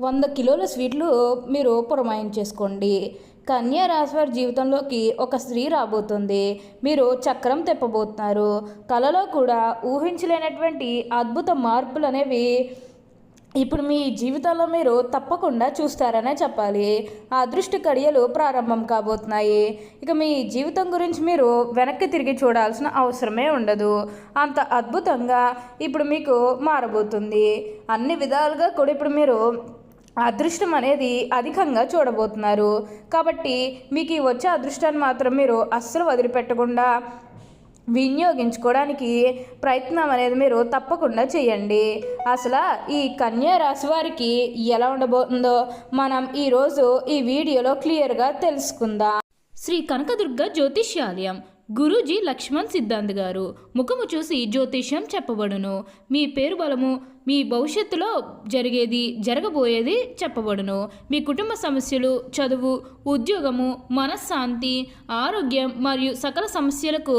వంద కిలోల స్వీట్లు మీరు పురమాయం చేసుకోండి కన్యా రాశివారి జీవితంలోకి ఒక స్త్రీ రాబోతుంది. మీరు చక్రం తెప్పబోతున్నారు. కలలో కూడా ఊహించలేనటువంటి అద్భుత మార్పులు అనేవి ఇప్పుడు మీ జీవితంలో మీరు తప్పకుండా చూస్తారనే చెప్పాలి. ఆ అదృష్ట కడియలు ప్రారంభం కాబోతున్నాయి. ఇక మీ జీవితం గురించి మీరు వెనక్కి తిరిగి చూడాల్సిన అవసరమే ఉండదు. అంత అద్భుతంగా ఇప్పుడు మీకు మారబోతుంది. అన్ని విధాలుగా కూడా ఇప్పుడు మీరు అదృష్టం అనేది అధికంగా చూడబోతున్నారు. కాబట్టి మీకు ఈ వచ్చే అదృష్టాన్ని మాత్రం మీరు అస్సలు వదిలిపెట్టకుండా వినియోగించుకోవడానికి ప్రయత్నం అనేది మీరు తప్పకుండా చేయండి. అసలు ఈ కన్యా రాశి వారికి ఎలా ఉండబోతుందో మనం ఈరోజు ఈ వీడియోలో క్లియర్గా తెలుసుకుందాం. శ్రీ కనకదుర్గ జ్యోతిష్యాలయం గురూజీ లక్ష్మణ్ సిద్ధాంత్ గారు. ముఖము చూసి జ్యోతిష్యం చెప్పబడును. మీ పేరు బలము మీ భవిష్యత్తులో జరిగేది జరగబోయేది చెప్పబడును. మీ కుటుంబ సమస్యలు చదువు ఉద్యోగము మనశ్శాంతి ఆరోగ్యం మరియు సకల సమస్యలకు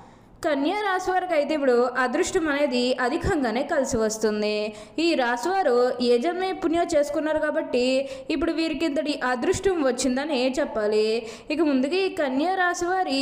కన్యా రాశి వారికి అయితే ఇప్పుడు అదృష్టం అనేది అధికంగానే కలిసి వస్తుంది. ఈ రాశి వారు ఏ పుణ్యం చేసుకున్నారు కాబట్టి ఇప్పుడు వీరికి ఇంతటి అదృష్టం వచ్చిందని చెప్పాలి. ఇక ముందుగా ఈ కన్యా రాశి వారి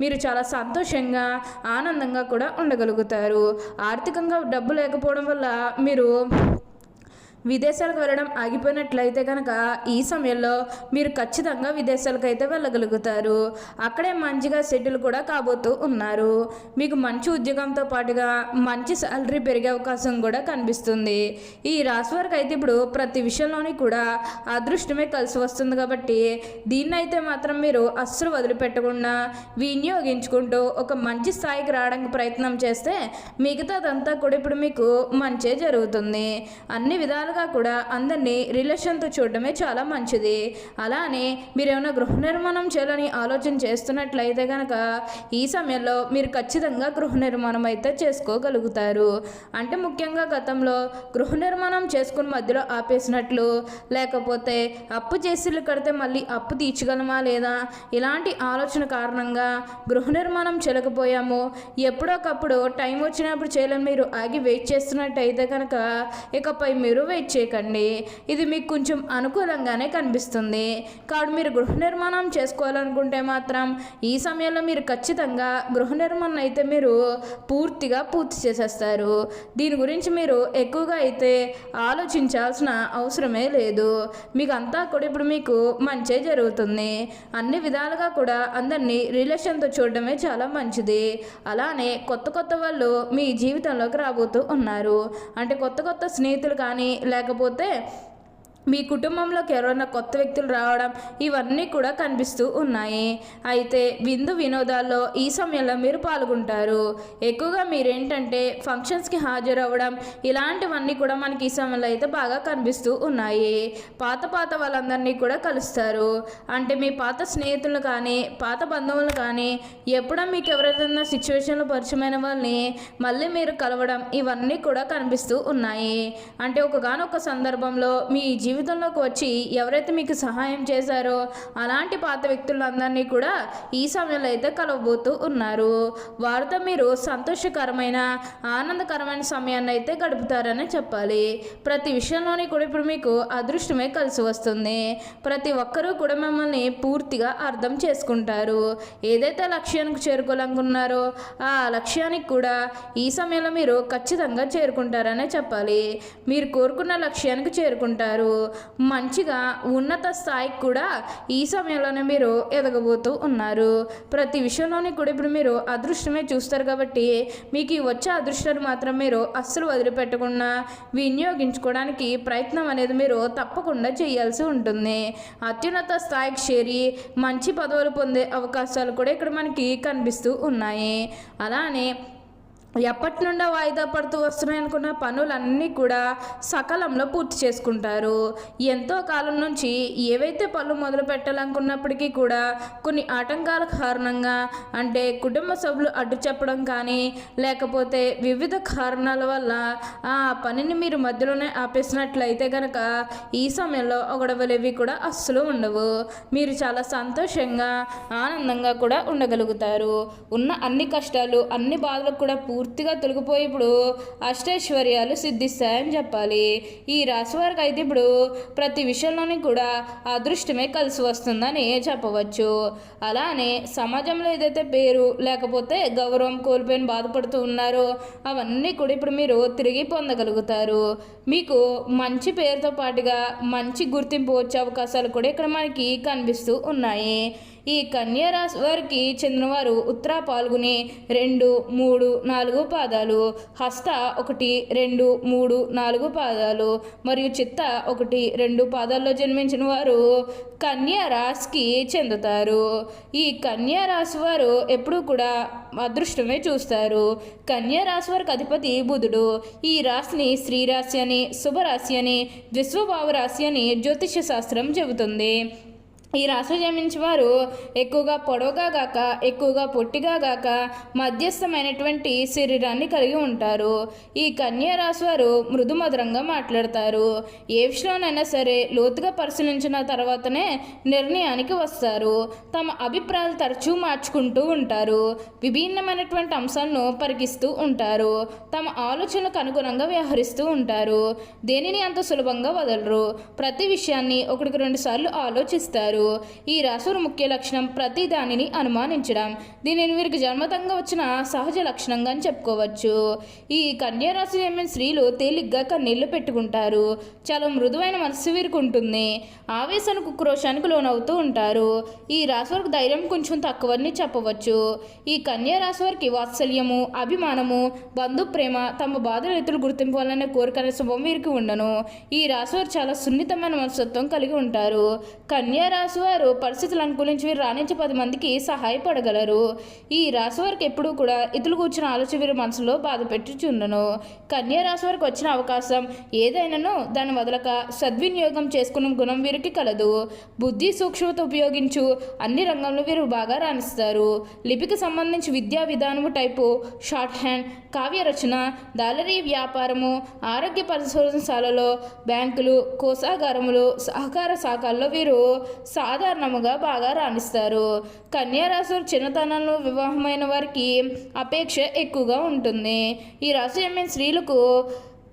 మీరు చాలా సంతోషంగా ఆనందంగా కూడా ఉండగలుగుతారు. ఆర్థికంగా డబ్బు లేకపోవడం వల్ల మీరు విదేశాలకు వెళ్ళడం ఆగిపోయినట్లయితే కనుక ఈ సమయంలో మీరు ఖచ్చితంగా విదేశాలకు అయితే వెళ్ళగలుగుతారు. అక్కడే మంచిగా సెటిల్ కూడా కాబోతూ ఉన్నారు. మీకు మంచి ఉద్యోగంతో పాటుగా మంచి శాలరీ పెరిగే అవకాశం కూడా కనిపిస్తుంది. ఈ రాశి వారికి అయితే ఇప్పుడు ప్రతి విషయంలోని కూడా అదృష్టమే కలిసి వస్తుంది కాబట్టి దీన్ని అయితే మాత్రం మీరు అస్సలు వదిలిపెట్టకుండా వినియోగించుకుంటూ ఒక మంచి స్థాయికి రావడానికి ప్రయత్నం చేస్తే మిగతాదంతా కూడా ఇప్పుడు మీకు మంచే జరుగుతుంది. అన్ని విధాలుగా కూడా అందరినీ రిలేషన్తో చూడడమే చాలా మంచిది. అలానే మీరు ఏమైనా గృహ నిర్మాణం చేయాలని ఆలోచన చేస్తున్నట్లయితే కనుక ఈ సమయంలో మీరు ఖచ్చితంగా గృహ నిర్మాణం అయితే చేసుకోగలుగుతారు. అంటే ముఖ్యంగా గతంలో గృహ నిర్మాణం చేసుకుని మధ్యలో ఆపేసినట్లు లేకపోతే అప్పు చేసిల్లు కడితే మళ్ళీ అప్పు తీర్చగలమా లేదా? ఇలాంటి ఆలోచన కారణంగా గృహ నిర్మాణం చేయలేకపోయాము. ఎప్పుడోకప్పుడు టైం వచ్చినప్పుడు చేయాలని మీరు ఆగి వెయిట్ చేస్తున్నట్టయితే కనుక ఇకపై మీరు వెయిట్ చేయకండి. ఇది మీకు కొంచెం అనుకూలంగానే కనిపిస్తుంది. కాబట్టి మీరు గృహ నిర్మాణం చేసుకోవాలనుకుంటే మాత్రం ఈ సమయంలో మీరు ఖచ్చితంగా గృహ నిర్మాణం అయితే మీరు పూర్తిగా పూర్తి చేసేస్తారు. దీని గురించి మీరు ఎక్కువగా అయితే ఆలోచించాల్సిన అవసరమే లేదు. మీకు అంతా కూడా ఇప్పుడు మీకు మంచే జరుగుతుంది. అన్ని విధాలుగా కూడా అందరినీ రిలేషన్తో చూడడమే చాలా మంచిది. అలానే కొత్త కొత్త వాళ్ళు మీ జీవితంలోకి రాబోతూ ఉన్నారు. అంటే కొత్త కొత్త స్నేహితులు కానీ లేకపోతే మీ కుటుంబంలోకి ఎవరైనా కొత్త వ్యక్తులు రావడం ఇవన్నీ కూడా కనిపిస్తూ ఉన్నాయి. అయితే విందు వినోదాల్లో ఈ సమయంలో మీరు పాల్గొంటారు. ఎక్కువగా మీరేంటంటే ఫంక్షన్స్కి హాజరవ్వడం ఇలాంటివన్నీ కూడా మనకి ఈ సమయంలో అయితే బాగా కనిపిస్తూ ఉన్నాయి. పాత పాత వాళ్ళందరినీ కూడా కలుస్తారు. అంటే మీ పాత స్నేహితులు కానీ పాత బంధువులు కానీ ఎప్పుడో మీకు ఎవరైనా సిచ్యువేషన్లో పరిచయమైన వాళ్ళని మళ్ళీ మీరు కలవడం ఇవన్నీ కూడా కనిపిస్తూ ఉన్నాయి. అంటే ఒకగానొక సందర్భంలో మీ జీవితం జీవితంలోకి వచ్చి ఎవరైతే మీకు సహాయం చేశారో అలాంటి పాత వ్యక్తులందరినీ కూడా ఈ సమయంలో అయితే కలవబోతూ ఉన్నారు. వారితో మీరు సంతోషకరమైన ఆనందకరమైన సమయాన్ని అయితే గడుపుతారని చెప్పాలి. ప్రతి విషయంలోని కూడా ఇప్పుడు మీకు అదృష్టమే కలిసి వస్తుంది. ప్రతి ఒక్కరూ కూడా మిమ్మల్ని పూర్తిగా అర్థం చేసుకుంటారు. ఏదైతే లక్ష్యానికి చేరుకోవాలనుకున్నారో ఆ లక్ష్యానికి కూడా ఈ సమయంలో మీరు ఖచ్చితంగా చేరుకుంటారనే చెప్పాలి. మీరు కోరుకున్న లక్ష్యానికి చేరుకుంటారు. మంచిగా ఉన్నత స్థాయికి కూడా ఈ సమయంలోనే మీరు ఎదగబోతూ ఉన్నారు. ప్రతి విషయంలోని కూడా ఇప్పుడు మీరు అదృష్టమే చూస్తారు కాబట్టి మీకు ఈ వచ్చే అదృష్టాన్ని మాత్రం మీరు అస్సలు వదిలిపెట్టకుండా వినియోగించుకోవడానికి ప్రయత్నం అనేది మీరు తప్పకుండా చేయాల్సి ఉంటుంది. అత్యున్నత స్థాయికి చేరి మంచి పదవులు పొందే అవకాశాలు కూడా ఇక్కడ మనకి కనిపిస్తూ ఉన్నాయి. అలానే ఎప్పటి నుండో వాయిదా పడుతూ వస్తున్నాయి అనుకున్న పనులన్నీ కూడా సకాలంలో పూర్తి చేసుకుంటారు. ఎంతో కాలం నుంచి ఏవైతే పనులు మొదలు పెట్టాలనుకున్నప్పటికీ కూడా కొన్ని ఆటంకాల కారణంగా అంటే కుటుంబ సభ్యులు అడ్డు చెప్పడం కానీ లేకపోతే వివిధ కారణాల వల్ల ఆ పనిని మీరు మధ్యలోనే ఆపేసినట్లయితే కనుక ఈ సమయంలో గొడవలేవి కూడా అస్సలు ఉండవు. మీరు చాలా సంతోషంగా ఆనందంగా కూడా ఉండగలుగుతారు. ఉన్న అన్ని కష్టాలు అన్ని బాధలకు కూడా పూర్తి పూర్తిగా తొలగిపోయి ఇప్పుడు అష్టైశ్వర్యాలు సిద్ధిస్తాయని చెప్పాలి. ఈ రాశి వారికి అయితే ఇప్పుడు ప్రతి విషయంలోని కూడా అదృష్టమే కలిసి వస్తుందని చెప్పవచ్చు. అలానే సమాజంలో ఏదైతే పేరు లేకపోతే గౌరవం కోల్పోయిన బాధపడుతూ ఉన్నారో అవన్నీ కూడా ఇప్పుడు మీరు తిరిగి పొందగలుగుతారు. మీకు మంచి పేరుతో పాటుగా మంచి గుర్తింపు వచ్చే అవకాశాలు కూడా ఇక్కడ మనకి కనిపిస్తూ ఉన్నాయి. ఈ కన్యారాశి వారికి చెందినవారు ఉత్తర పాల్గొని రెండు మూడు నాలుగు పాదాలు హస్త ఒకటి రెండు మూడు నాలుగు పాదాలు మరియు చిత్త ఒకటి రెండు పాదాల్లో జన్మించిన వారు కన్యా రాశికి చెందుతారు. ఈ కన్యా రాశి వారు ఎప్పుడూ కూడా అదృష్టమే చూస్తారు. కన్యా రాశి వారికి అధిపతి బుధుడు. ఈ రాశిని శ్రీరాశి అని శుభరాశి అని విశ్వభావ రాశి అని జ్యోతిష శాస్త్రం చెబుతుంది. ఈ రాశి జన్మించిన వారు ఎక్కువగా పొడవుగా గాక ఎక్కువగా పొట్టిగా గాక మధ్యస్థమైనటువంటి శరీరాన్ని కలిగి ఉంటారు. ఈ కన్యా రాశి వారు మృదుమధురంగా మాట్లాడతారు. ఏ విషయంలోనైనా సరే లోతుగా పరిశీలించిన తర్వాతనే నిర్ణయానికి వస్తారు. తమ అభిప్రాయాలు తరచూ మార్చుకుంటూ ఉంటారు. విభిన్నమైనటువంటి అంశాలను పరికిస్తూ ఉంటారు. తమ ఆలోచనలకు అనుగుణంగా వ్యవహరిస్తూ ఉంటారు. దేనిని అంత సులభంగా వదలరు. ప్రతి విషయాన్ని ఒకటికి రెండు సార్లు ఆలోచిస్తారు. ఈ రాశుల ముఖ్య లక్షణం ప్రతి దానిని అనుమానించడం. దీనిని వీరికి జన్మతంగా వచ్చిన సహజ లక్షణంగా అని చెప్పుకోవచ్చు. ఈ కన్యా రాశి చెందిన స్త్రీలు తేలిగ్గా కన్నీళ్ళు పెట్టుకుంటారు. చాలా మృదువైన మనసు వీరికి ఉంటుంది ఆవేశానికి క్రోషానికి లోనవుతూ ఉంటారు. ఈ రాశి వారికి ధైర్యం కొంచెం తక్కువని చెప్పవచ్చు. ఈ కన్యా రాశి వారికి వాత్సల్యము అభిమానము బంధు ప్రేమ తమ బాధలు ఇతరులు గుర్తింపాలనే కోరిక శుభం వీరికి ఉండను. ఈ రాశి వారు చాలా సున్నితమైన మనస్తత్వం కలిగి ఉంటారు. కన్యా రాశి రాశివారు పరిస్థితులు అనుకూలించి వీరు రాణించి పది మందికి సహాయపడగలరు. ఈ రాశి వారికి ఎప్పుడూ కూడా ఇతరులు కూర్చున్న ఆలోచన వీరి మనసులో బాధ పెట్టుచుండను. కన్యా రాశి వారికి వచ్చిన అవకాశం ఏదైనానో దాన్ని వదలక సద్వినియోగం చేసుకున్న గుణం వీరికి కలదు. బుద్ధి సూక్ష్మత ఉపయోగించు అన్ని రంగంలో వీరు బాగా రాణిస్తారు. లిపికి సంబంధించి విద్యా విధానము టైపు షార్ట్ హ్యాండ్ కావ్య రచన దాలరీ వ్యాపారము ఆరోగ్య పరిశోధనశాలలో బ్యాంకులు కోసాగారములు సహకార శాఖల్లో వీరు సాధారణముగా బాగా రాణిస్తారు. కన్యారాశి చిన్నతనంలో వివాహమైన వారికి అపేక్ష ఎక్కువగా ఉంటుంది. ఈ రాశి ఎమ్మెన్ స్త్రీలకు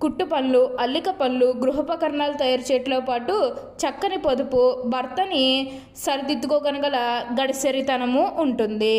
కుట్టు పనులు అల్లిక పనులు గృహోపకరణాలు తయారు చేయటంతో పాటు చక్కని పొదుపు భర్తని సరిదిద్దుకోగలగల గడిసరితనము ఉంటుంది.